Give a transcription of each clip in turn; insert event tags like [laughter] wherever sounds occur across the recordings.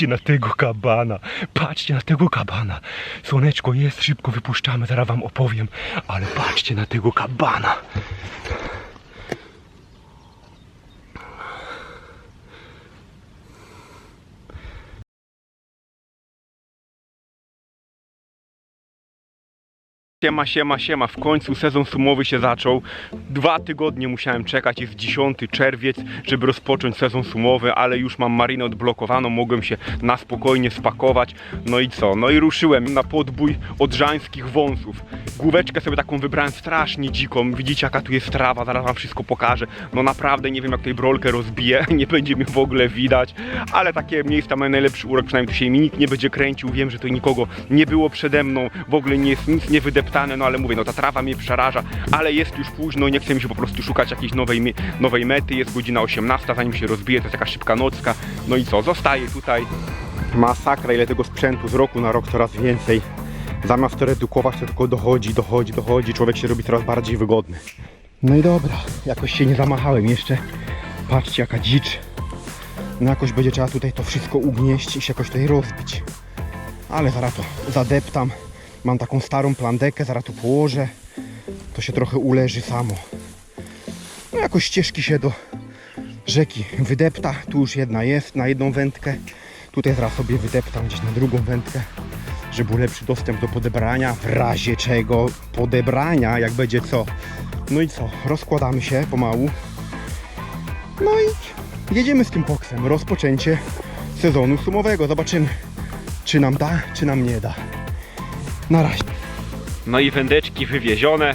Patrzcie na tego kabana. Patrzcie na tego kabana. Słoneczko jest, szybko wypuszczamy, zaraz wam opowiem. Ale patrzcie na tego kabana. Siema, siema, siema. W końcu sezon sumowy się zaczął. Dwa tygodnie musiałem czekać, jest 10 czerwiec, żeby rozpocząć sezon sumowy, ale już mam marinę odblokowaną, mogłem się na spokojnie spakować. No i co? No i ruszyłem na podbój odrzańskich wąsów. Główeczkę sobie taką wybrałem strasznie dziką. Widzicie jaka tu jest trawa, zaraz wam wszystko pokażę. No naprawdę nie wiem jak tej brolkę rozbiję, [laughs] nie będzie mnie w ogóle widać, ale takie miejsca mają najlepszy urok, przynajmniej tu się mi nikt nie będzie kręcił. Wiem, że tu nikogo nie było przede mną, w ogóle nie jest nic nie no ale mówię, no ta trawa mnie przeraża, ale jest już późno, nie chce mi się po prostu szukać jakiejś nowej, nowej mety, jest godzina 18, zanim się rozbije, to jest taka szybka nocka, no i co, zostaję tutaj. Masakra, ile tego sprzętu z roku na rok coraz więcej. Zamiast to redukować, to tylko dochodzi, dochodzi, dochodzi, człowiek się robi coraz bardziej wygodny. No i dobra, jakoś się nie zamachałem jeszcze. Patrzcie jaka dzicz. No jakoś będzie trzeba tutaj to wszystko ugnieść i się jakoś tutaj rozbić. Ale zaraz to zadeptam. Mam taką starą plandekę, zaraz tu położę. To się trochę uleży samo. No jakoś ścieżki się do rzeki wydepta. Tu już jedna jest na jedną wędkę. Tutaj zaraz sobie wydeptam gdzieś na drugą wędkę, żeby był lepszy dostęp do podebrania. W razie czego podebrania, jak będzie co. No i co? Rozkładamy się pomału. No i jedziemy z tym poksem. Rozpoczęcie sezonu sumowego. Zobaczymy, czy nam da, czy nam nie da. Na razie. No i wędeczki wywiezione.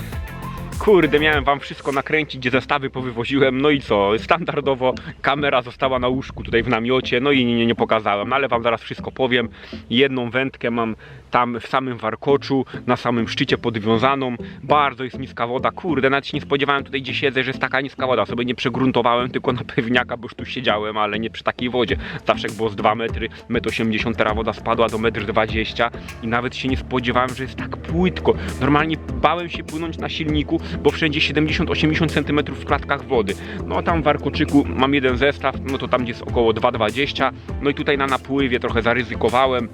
Kurde, miałem wam wszystko nakręcić, gdzie zestawy powywoziłem. No i co? Standardowo kamera została na łóżku tutaj w namiocie, no i nie, nie pokazałem, no ale wam zaraz wszystko powiem. Jedną wędkę mam tam w samym warkoczu, na samym szczycie podwiązaną. Bardzo jest niska woda. Kurde, nawet się nie spodziewałem tutaj, gdzie siedzę, że jest taka niska woda. Sobie nie przegruntowałem, tylko na pewniaka, bo już tu siedziałem, ale nie przy takiej wodzie. Zawsze było z 2 metry, 1,80 m, woda spadła do 1,20 m i nawet się nie spodziewałem, że jest tak płytko. Normalnie bałem się płynąć na silniku, bo wszędzie 70-80 cm w klatkach wody. No tam w Arkoczyku mam jeden zestaw, no to tam gdzie jest około 2,20 No i tutaj na napływie trochę zaryzykowałem.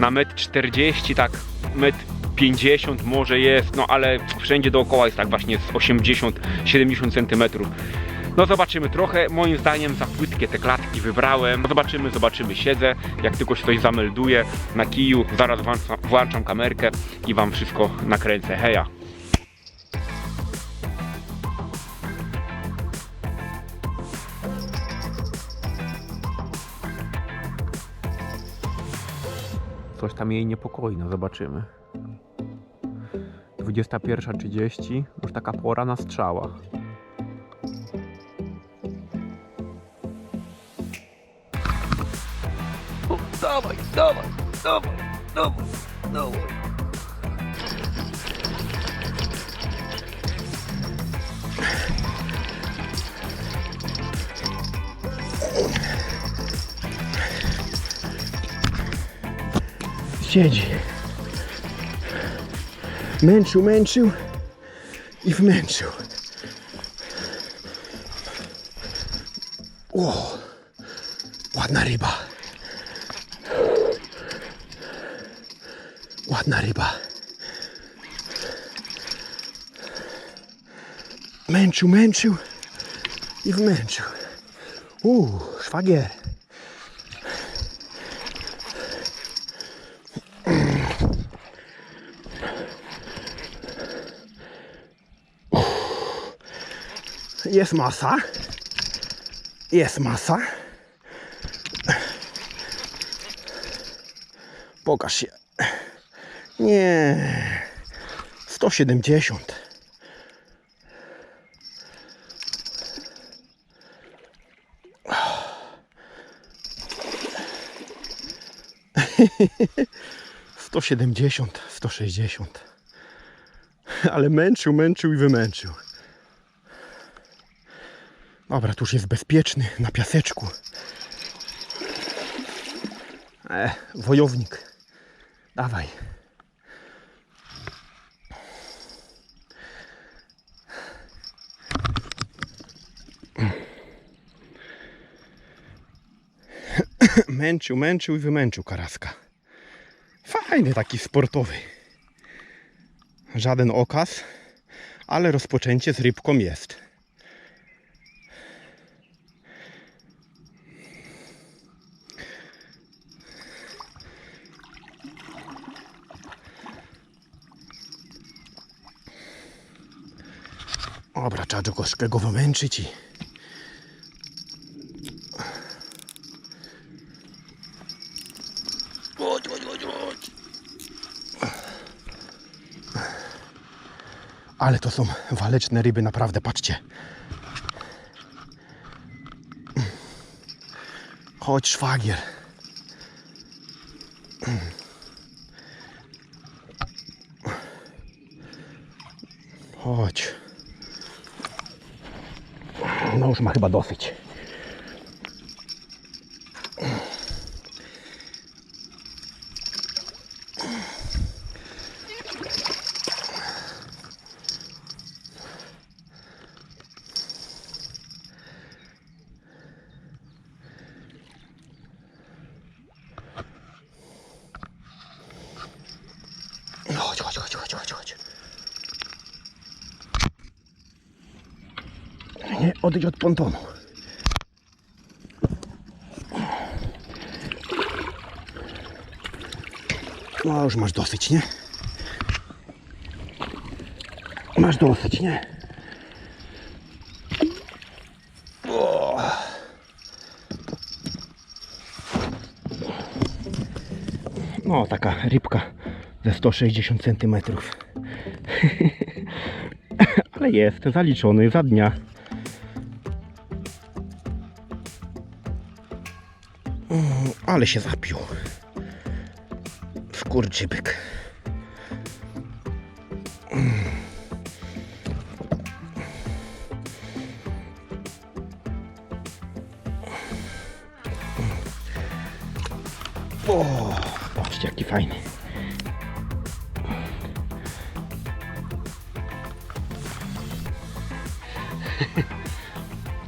Na 1,40 m, tak 1,50 m może jest, no ale wszędzie dookoła jest tak właśnie z 80-70 cm. No zobaczymy, trochę moim zdaniem za płytkie te klatki wybrałem. Zobaczymy, zobaczymy, siedzę, jak tylko się coś zamelduje na kiju, zaraz włączam kamerkę i wam wszystko nakręcę. Heja! Coś tam jej niepokoi, no zobaczymy. 21.30, już taka pora na strzałach. Dawaj, dawaj, dawaj, dawaj, dawaj. Siedzi. Męczył, męczył i wmęczył. O, ładna ryba. Ładna ryba. Męczył, męczył i wmęczył. Uuu, szwagier. Jest masa. Jest masa. Pokaż się. Nie. 170. Sto siedemdziesiąt, sto sześćdziesiąt. Ale męczył, męczył i wymęczył. Dobra, tu już jest bezpieczny, na piaseczku. E, wojownik. Dawaj. męczył, męczył i wymęczył karaska. Fajny taki sportowy. Żaden okaz, ale rozpoczęcie z rybką jest. Dobra, trzeba troszkę go wymęczyć i... Chodź, chodź, chodź, chodź. Ale to są waleczne ryby, naprawdę, patrzcie. Chodź, szwagier. Chodź. Już ma chyba dosyć. Odejdź od pontonu. No już masz dosyć, nie? Masz dosyć, nie? No, taka rybka ze 160 cm. [laughs] Ale jest zaliczony za dnia. Ale się zapił. Skurczybyk. O, patrzcie jaki fajny.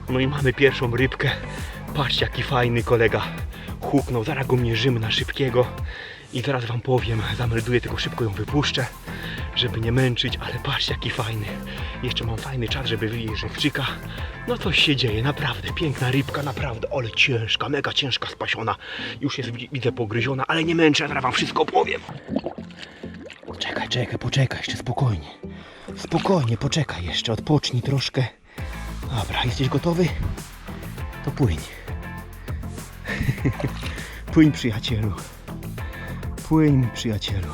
No i mamy pierwszą rybkę. Patrzcie jaki fajny kolega. Huknął, zaraz go mierzymy na szybkiego. I zaraz wam powiem, zamelduję, tylko szybko ją wypuszczę, żeby nie męczyć, ale patrzcie jaki fajny. Jeszcze mam fajny czas, żeby wyjeść żywczyka. No coś się dzieje, naprawdę. Piękna rybka, naprawdę, ale ciężka, mega ciężka, spasiona. Już jest, wi- widzę, pogryziona, ale nie męczę, zaraz wam wszystko powiem. Czekaj, czekaj, poczekaj, jeszcze spokojnie. Spokojnie, poczekaj jeszcze, odpocznij troszkę. Dobra, jesteś gotowy? To płyń. [laughs] płyń, przyjacielu. Płyń, przyjacielu.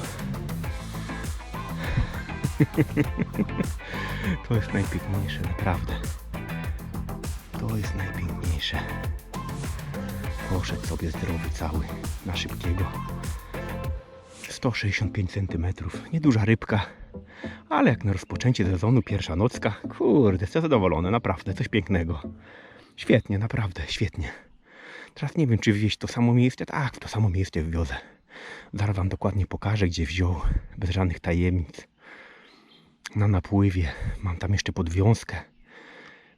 [laughs] to jest najpiękniejsze, naprawdę. To jest najpiękniejsze. Poszedł sobie zdrowy cały, na szybkiego. 165 cm. Nieduża rybka, ale jak na rozpoczęcie sezonu, pierwsza nocka, kurde, jestem zadowolony, naprawdę, coś pięknego. Świetnie, naprawdę, świetnie. Teraz nie wiem, czy wywieźć w to samo miejsce. Tak, w to samo miejsce wywiozę. Zaraz wam dokładnie pokażę, gdzie wziął, bez żadnych tajemnic. Na napływie, mam tam jeszcze podwiązkę.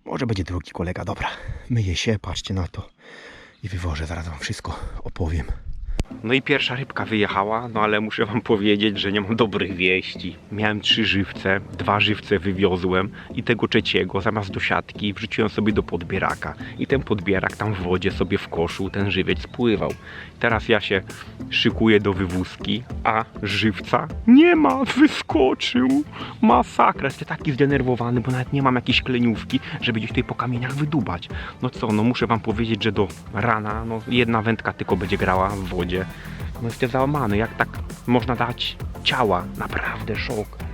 Może będzie drugi kolega, dobra. Myję się, patrzcie na to. I wywożę, zaraz wam wszystko opowiem. No i pierwsza rybka wyjechała, no ale muszę wam powiedzieć, że nie mam dobrych wieści. Miałem trzy żywce, dwa żywce wywiozłem i tego trzeciego zamiast do siatki wrzuciłem sobie do podbieraka. I ten podbierak tam w wodzie sobie w koszu, ten żywiec spływał. Teraz ja się szykuję do wywózki, a żywca nie ma, wyskoczył. Masakra, jestem taki zdenerwowany, bo nawet nie mam jakiejś kleniówki, żeby gdzieś tutaj po kamieniach wydubać. No co, no muszę wam powiedzieć, że do rana no jedna wędka tylko będzie grała w wodzie. No jestem załamany, jak tak można dać ciała, naprawdę szok.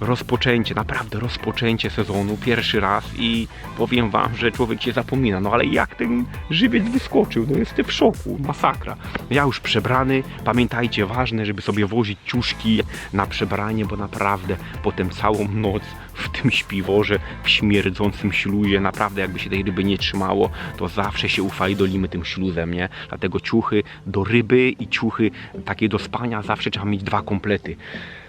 Rozpoczęcie, naprawdę rozpoczęcie sezonu, pierwszy raz i powiem wam, że człowiek się zapomina, no ale jak ten żywiec wyskoczył, no jestem w szoku, masakra. Ja już przebrany, pamiętajcie, ważne, żeby sobie wozić ciuszki na przebranie, bo naprawdę potem całą noc w tym śpiworze, w śmierdzącym śluzie, naprawdę jakby się tej ryby nie trzymało, to zawsze się ufajdolimy tym śluzem, nie? Dlatego ciuchy do ryby i ciuchy takie do spania zawsze trzeba mieć dwa komplety.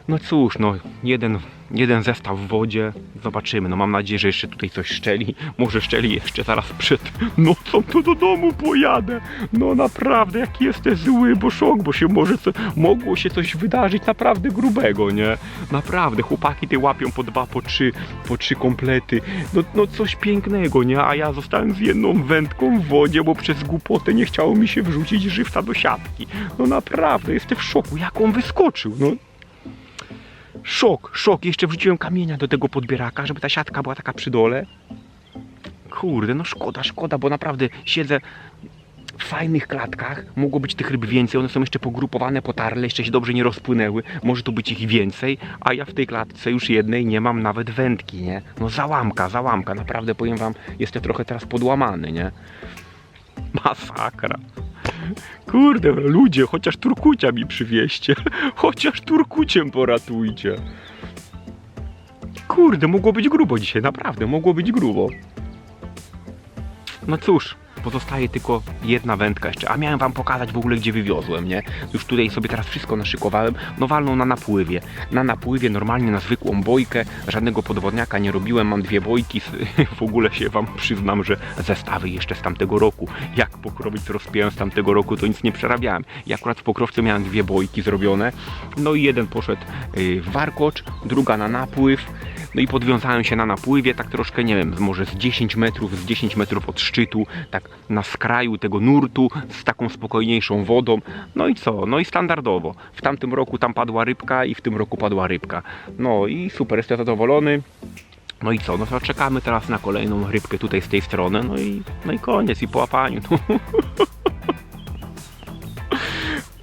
No cóż, no jeden, jeden zestaw w wodzie, zobaczymy. No mam nadzieję, że jeszcze tutaj coś szczeli. Może szczeli jeszcze zaraz przed nocą, to do domu pojadę. No naprawdę, jaki jesteś zły, bo szok, bo się może co, mogło się coś wydarzyć naprawdę grubego, nie? Naprawdę, chłopaki te łapią po dwa, po trzy, po trzy komplety. No, no coś pięknego, nie? A ja zostałem z jedną wędką w wodzie, bo przez głupotę nie chciało mi się wrzucić żywca do siatki. No naprawdę, jestem w szoku, jak on wyskoczył, no. Szok, szok. Jeszcze wrzuciłem kamienia do tego podbieraka, żeby ta siatka była taka przy dole. Kurde, no szkoda, szkoda, bo naprawdę siedzę w fajnych klatkach. Mogło być tych ryb więcej, one są jeszcze pogrupowane, potarle, jeszcze się dobrze nie rozpłynęły. Może tu być ich więcej, a ja w tej klatce już jednej nie mam nawet wędki, nie? No załamka, załamka. Naprawdę powiem wam, jestem trochę teraz podłamany, nie? Masakra. Kurde, ludzie, chociaż turkucia mi przywieźcie. [laughs] Chociaż turkuciem poratujcie. Kurde, mogło być grubo dzisiaj, naprawdę, mogło być grubo. No cóż, pozostaje tylko jedna wędka jeszcze. A miałem wam pokazać w ogóle, gdzie wywiozłem, nie? Już tutaj sobie teraz wszystko naszykowałem. No walną na napływie. Na napływie, normalnie na zwykłą bojkę. Żadnego podwodniaka nie robiłem. Mam dwie bojki. [laughs] W ogóle się wam przyznam, że zestawy jeszcze z tamtego roku. Jak pokrowiec rozpiąłem z tamtego roku, to nic nie przerabiałem. Ja akurat w pokrowcu miałem dwie bojki zrobione. No i jeden poszedł y, w warkocz, druga na napływ. No i podwiązałem się na napływie, tak troszkę, nie wiem, może z 10 metrów, z 10 metrów od szczytu, tak na skraju tego nurtu, z taką spokojniejszą wodą. No i co? No i standardowo. W tamtym roku tam padła rybka i w tym roku padła rybka. No i super, jestem zadowolony. No i co? No to czekamy teraz na kolejną rybkę tutaj z tej strony. No i, no i koniec, i po łapaniu. [laughs]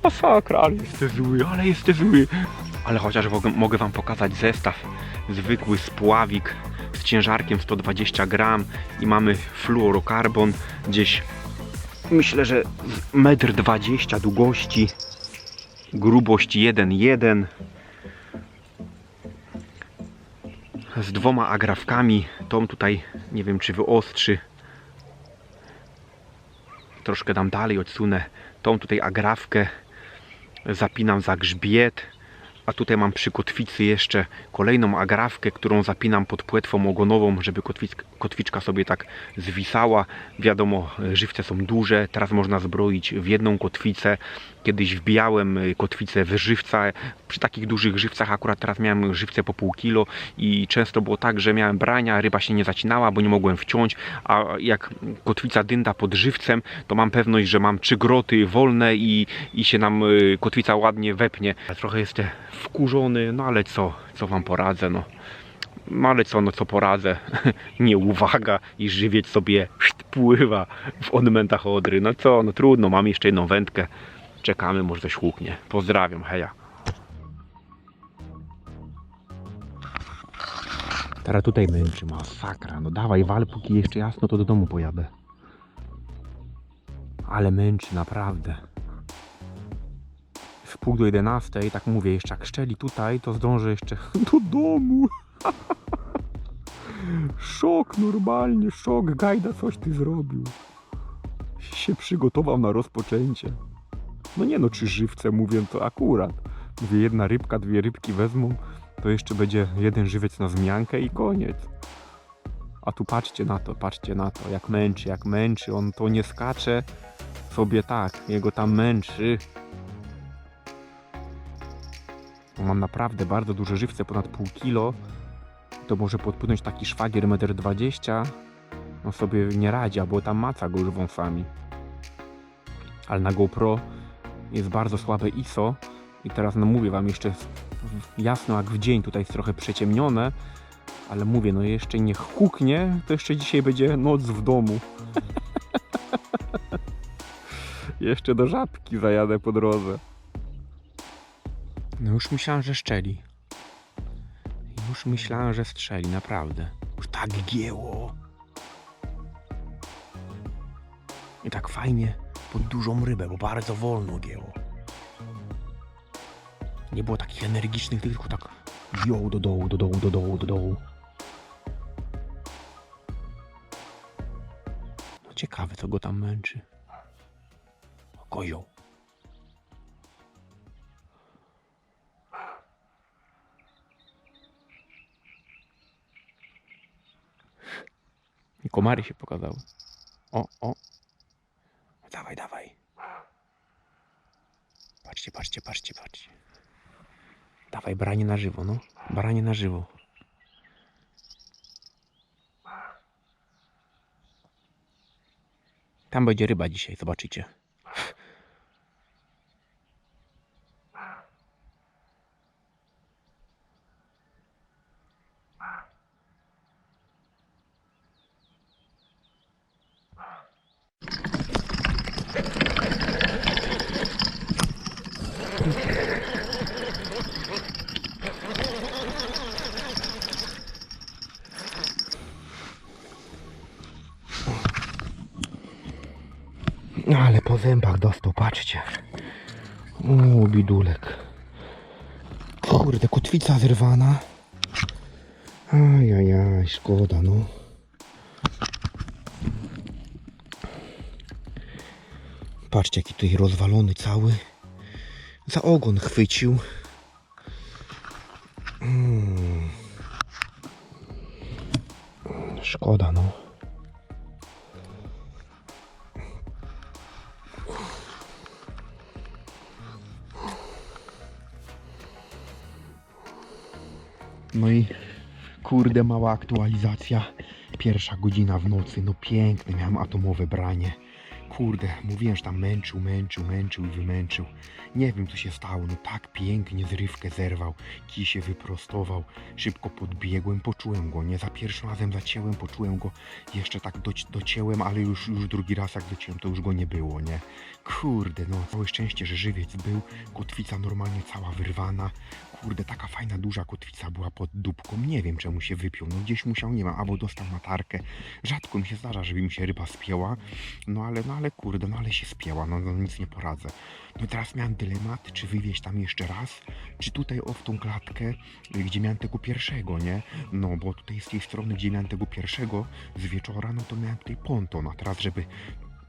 Masakra, ale jesteś zły, ale jesteś zły. Ale chociaż mogę, wam pokazać zestaw. Zwykły spławik z ciężarkiem 120 gram i mamy fluorokarbon gdzieś myślę, że z 1,20 m długości, grubość 1,1 z dwoma agrafkami. Tą tutaj nie wiem czy wyostrzy. Troszkę dam dalej odsunę. Tą tutaj agrafkę zapinam za grzbiet. A tutaj mam przy kotwicy jeszcze kolejną agrafkę, którą zapinam pod płetwą ogonową, żeby kotwic- kotwiczka sobie tak zwisała. Wiadomo, żywce są duże, teraz można zbroić w jedną kotwicę. Kiedyś wbijałem y, kotwicę w żywca. Przy takich dużych żywcach akurat teraz miałem żywce po pół kilo i często było tak, że miałem brania, ryba się nie zacinała, bo nie mogłem wciąć, a jak kotwica dynda pod żywcem, to mam pewność, że mam trzy groty wolne i, i się nam y, kotwica ładnie wepnie. Trochę jestem wkurzony, no ale co, co wam poradzę, no. No ale co, no co poradzę, [laughs] nieuwaga i żywiec sobie pływa w odmętach Odry. No co, no trudno, mam jeszcze jedną wędkę. Czekamy, może coś huknie. Pozdrawiam, heja. Teraz tutaj męczy, masakra. No dawaj, wal, póki jeszcze jasno, to do domu pojadę. Ale męczy, naprawdę. W pół do 11, tak mówię, jeszcze jak szczeli tutaj, to zdążę jeszcze [laughs] do domu. [laughs] szok, normalnie, szok. Gajda, coś ty zrobił. Się przygotował na rozpoczęcie. No nie no, czy żywce mówię, to akurat. Mówię, jedna rybka, dwie rybki wezmą, to jeszcze będzie jeden żywiec na zmiankę i koniec. A tu patrzcie na to, patrzcie na to, jak męczy, jak męczy. On to nie skacze sobie tak, jego tam męczy. Mam naprawdę bardzo duże żywce, ponad pół kilo. To może podpłynąć taki szwagier 1,20 m. No sobie nie radzi, bo tam maca go już wąsami. Ale na GoPro jest bardzo słabe ISO. I teraz no mówię wam jeszcze jasno jak w dzień, tutaj jest trochę przeciemnione. Ale mówię, no jeszcze nie huknie, to jeszcze dzisiaj będzie noc w domu. [laughs] jeszcze do żabki zajadę po drodze. No już myślałem, że szczeli. Już myślałem, że strzeli, naprawdę. Już tak gięło. I tak fajnie pod dużą rybę, bo bardzo wolno gięło. Nie było takich energicznych, tylko tak wziął do dołu, do dołu, do dołu, do dołu. No ciekawe, co go tam męczy. Kozioł. I komary się pokazały. O, o, Patrzcie, patrzcie, patrzcie, patrzcie. Dawaj, baranie na żywo, no. Baranie na żywo. Tam będzie ryba dzisiaj, zobaczycie. No ale po zębach dostał, patrzcie. O, bidulek. Kurde, kotwica zerwana. Ajajaj, szkoda, no. Patrzcie, jaki tutaj rozwalony cały. Za ogon chwycił. Mm. Szkoda. No kurde mała aktualizacja. Pierwsza godzina w nocy, no piękne, miałem atomowe branie. Kurde, mówiłem, że tam męczył, męczył, męczył i wymęczył. Nie wiem co się stało, no tak pięknie zrywkę zerwał, kij się wyprostował, szybko podbiegłem, poczułem go, nie za pierwszym razem zacięłem, poczułem go, jeszcze tak doci- docięłem, ale już, już drugi raz jak docięłem, to już go nie było, nie? Kurde, no całe szczęście, że żywiec był, kotwica normalnie cała wyrwana, kurde, taka fajna, duża kotwica była pod dupką, nie wiem czemu się wypiął, no gdzieś musiał, nie wiem, albo dostał na tarkę, rzadko mi się zdarza, żeby mi się ryba spięła, no ale, no ale kurde, no ale się spięła, no, no nic nie poradzę. No teraz miałem dylemat, czy wywieźć tam jeszcze raz, czy tutaj o w tą klatkę, y, gdzie miałem tego pierwszego, nie? No bo tutaj z tej strony, gdzie miałem tego pierwszego z wieczora, no to miałem tutaj ponton, a teraz żeby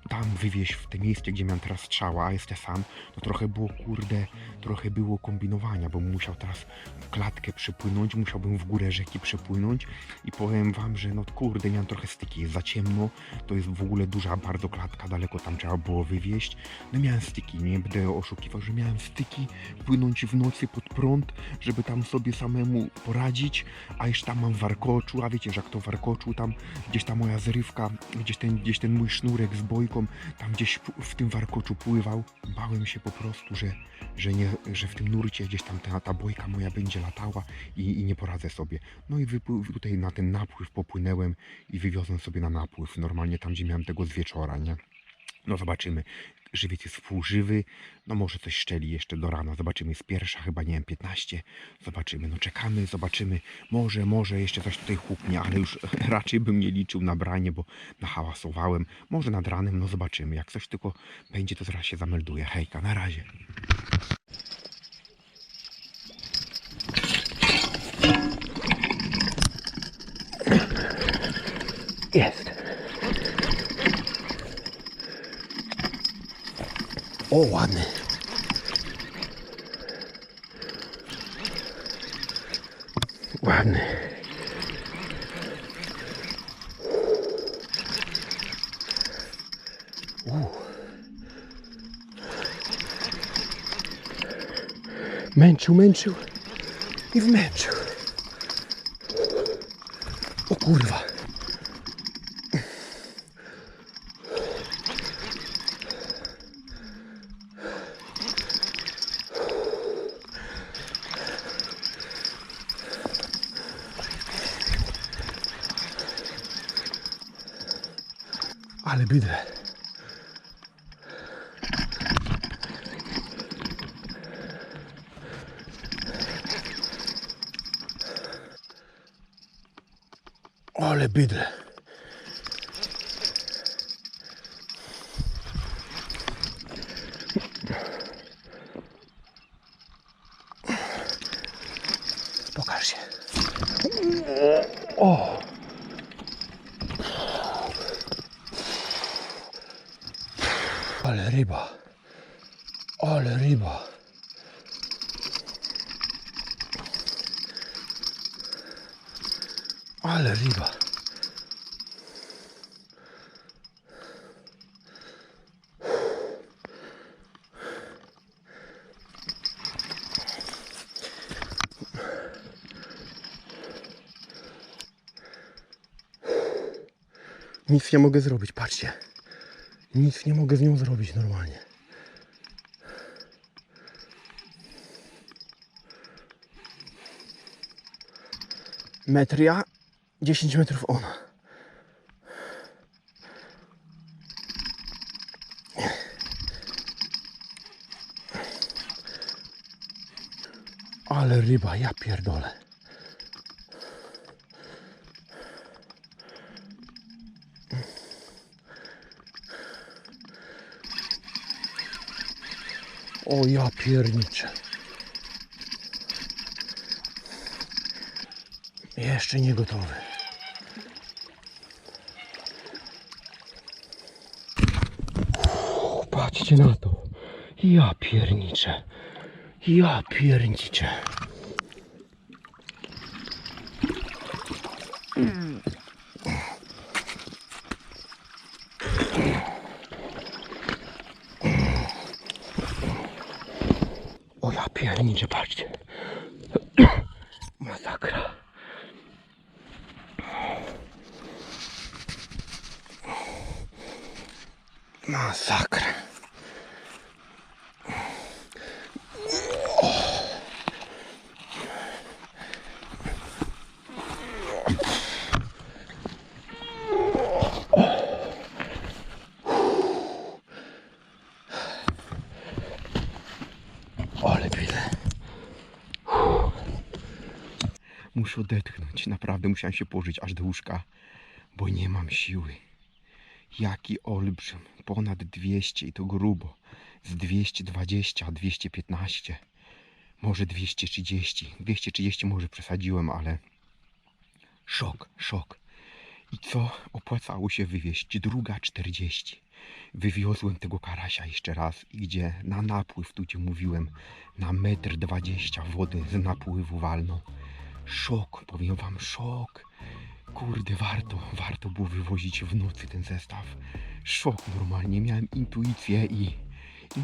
tam wywieźć w te miejsce, gdzie miałem teraz strzała, a jestem sam, to trochę było, kurde, trochę było kombinowania, bo musiał teraz klatkę przepłynąć, musiałbym w górę rzeki przepłynąć i powiem wam, że no kurde, miałem trochę styki, jest za ciemno, to jest w ogóle duża bardzo klatka, daleko tam trzeba było wywieźć, no miałem styki, nie będę oszukiwał, że miałem styki, płynąć w nocy pod prąd, żeby tam sobie samemu poradzić, a jeszcze tam mam warkoczu, a wiecie, że jak to warkoczu, tam gdzieś ta moja zrywka, gdzieś ten, gdzieś ten mój sznurek z bojką, tam gdzieś w tym warkoczu pływał, bałem się po prostu, że, że, nie, że w tym nurcie gdzieś tam ta, ta bojka moja będzie latała i, i nie poradzę sobie. No i wypływ, tutaj na ten napływ popłynęłem i wywiozłem sobie na napływ, normalnie tam, gdzie miałem tego z wieczora, nie? No zobaczymy. Żywiec jest półżywy, no może coś szczeli jeszcze do rana. Zobaczymy, jest pierwsza, chyba nie wiem, 15. Zobaczymy, no czekamy, zobaczymy. Może, może jeszcze coś tutaj huknie, ale już [laughs] raczej bym nie liczył na branie, bo nahałasowałem. Może nad ranem, no zobaczymy. Jak coś tylko będzie, to zaraz się zamelduję. Hejka, na razie. Jest. O, ładny. Ładny. U. Męczył, męczył i wmęczył. O kurwa. Ale bydle. Ale bydle. ryba. Ale ryba. Ale ryba. Nic nie mogę zrobić, patrzcie. Nic nie mogę z nią zrobić normalnie. Metr ja, 10 metrów ona. Ale ryba, ja pierdolę. O ja pierniczę. Jeszcze nie gotowy. Patrzcie na to. Ja pierniczę. Ja pierniczę. O ja pierniczę, patrzcie. Masakra. Masakra. Byle. Muszę odetchnąć. Naprawdę musiałem się położyć aż do łóżka, bo nie mam siły. Jaki olbrzym. Ponad 200 i to grubo. Z 220, 215. Może 230. 230 może przesadziłem, ale szok, szok. I co? Opłacało się wywieźć. Druga 40. Wywiozłem tego karasia jeszcze raz gdzie na napływ, tu gdzie mówiłem, na metr 20 wody z napływu walną. Szok, powiem wam, szok. Kurde, warto, warto było wywozić w nocy ten zestaw. Szok normalnie, miałem intuicję i...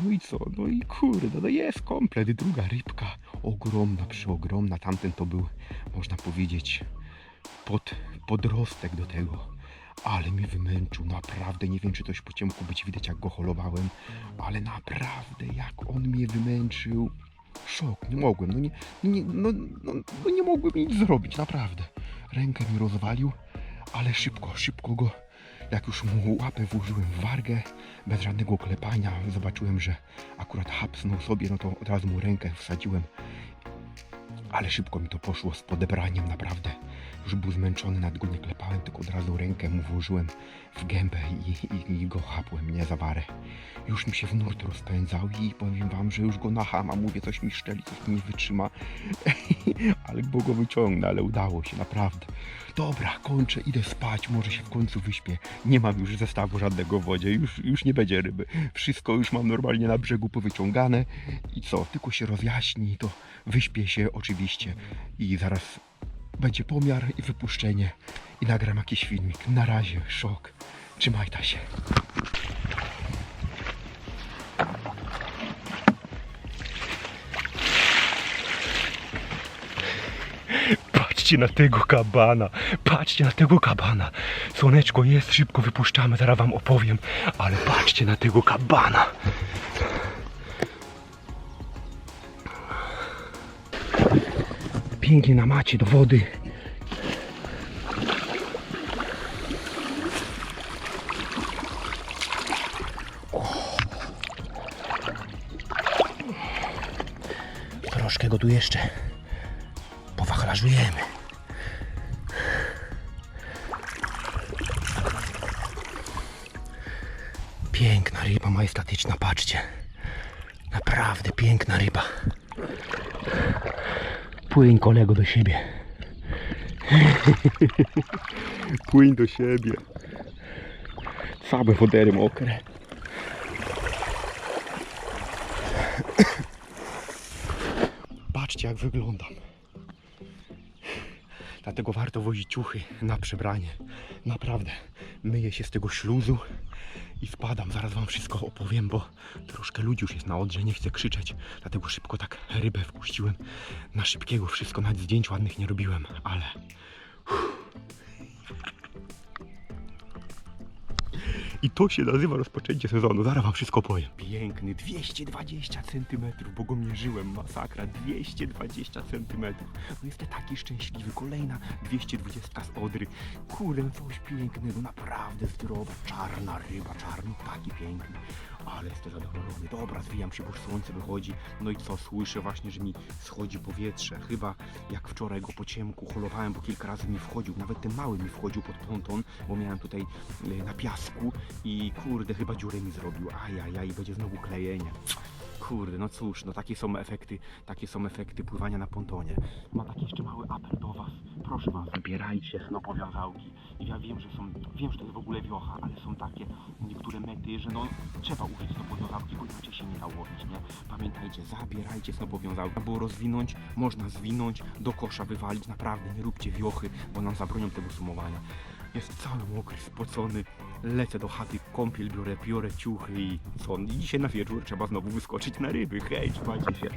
No i co? No i kurde, no jest komplet, druga rybka. Ogromna, przeogromna. Tamten to był, można powiedzieć, pod, podrostek do tego. Ale mnie wymęczył, naprawdę. Nie wiem, czy coś po ciemku być widać, jak go holowałem, ale naprawdę, jak on mnie wymęczył. Szok, nie mogłem, no nie, no nie, no, no, no nie mogłem nic zrobić, naprawdę. Rękę mi rozwalił, ale szybko, szybko go, jak już mu łapę włożyłem w wargę, bez żadnego klepania, zobaczyłem, że akurat hapsnął sobie, no to od razu mu rękę wsadziłem. Ale szybko mi to poszło z podebraniem, naprawdę. Już był zmęczony, nad go nie klepałem, tylko od razu rękę mu włożyłem w gębę i, i, i go chapłem, nie za warę. Już mi się w nurt rozpędzał i powiem wam, że już go nachama, mówię, coś mi szczeli, coś mi nie wytrzyma. [laughs] ale bo go wyciągnę, ale udało się, naprawdę. Dobra, kończę, idę spać, może się w końcu wyśpię. Nie mam już zestawu żadnego w wodzie, już, już nie będzie ryby. Wszystko już mam normalnie na brzegu powyciągane. I co, tylko się rozjaśni, to wyśpię się oczywiście i zaraz będzie pomiar i wypuszczenie i nagram jakiś filmik. Na razie, szok. Trzymajta się. Patrzcie na tego kabana, patrzcie na tego kabana. Słoneczko jest, szybko wypuszczamy, zaraz wam opowiem, ale patrzcie na tego kabana. Pięknie na macie do wody. Troszkę go tu jeszcze powachlarzujemy. Ryba, majestatyczna, patrzcie. Naprawdę piękna ryba. Płyń kolego do siebie. [laughs] Płyń do siebie. Same wodery mokre. [coughs] Patrzcie jak wyglądam. Dlatego warto wozić ciuchy na przebranie. Naprawdę. Myję się z tego śluzu i spadam. Zaraz wam wszystko opowiem, bo troszkę ludzi już jest na odrze, nie chcę krzyczeć. Dlatego szybko tak rybę wpuściłem. Na szybkiego wszystko, nawet zdjęć ładnych nie robiłem, ale... I to się nazywa rozpoczęcie sezonu. Zaraz wam wszystko powiem. Piękny, 220 cm, bo go mierzyłem, masakra, 220 cm. No jestem taki szczęśliwy, kolejna 220 z Odry. Kurde, no coś pięknego, naprawdę zdrowa, czarna ryba, czarny, taki piękny. Ale jestem zadowolony. Dobra, zwijam się, bo już słońce wychodzi. No i co, słyszę właśnie, że mi schodzi powietrze. Chyba jak wczoraj go po ciemku holowałem, bo kilka razy mi wchodził. Nawet ten mały mi wchodził pod ponton, bo miałem tutaj e, na piasku i kurde, chyba dziurę mi zrobił. Ajajaj, będzie znowu klejenie. Kurde, no cóż, no takie są efekty, takie są efekty pływania na pontonie. Mam taki jeszcze mały apel do was. Proszę was, wybierajcie snopowiązałki. Ja wiem, że są, wiem, że to jest w ogóle wiocha, ale są takie niektóre mety, że no trzeba użyć snopowiązałki, bo inaczej się nie da łowić, nie? Pamiętajcie, zabierajcie snopowiązałki, bo rozwinąć, można zwinąć, do kosza wywalić, naprawdę nie róbcie wiochy, bo nam zabronią tego sumowania. Jest cały mokry, spocony, lecę do chaty, kąpiel biorę, biorę ciuchy i co? I dzisiaj na wieczór trzeba znowu wyskoczyć na ryby. Hej, trzymajcie się.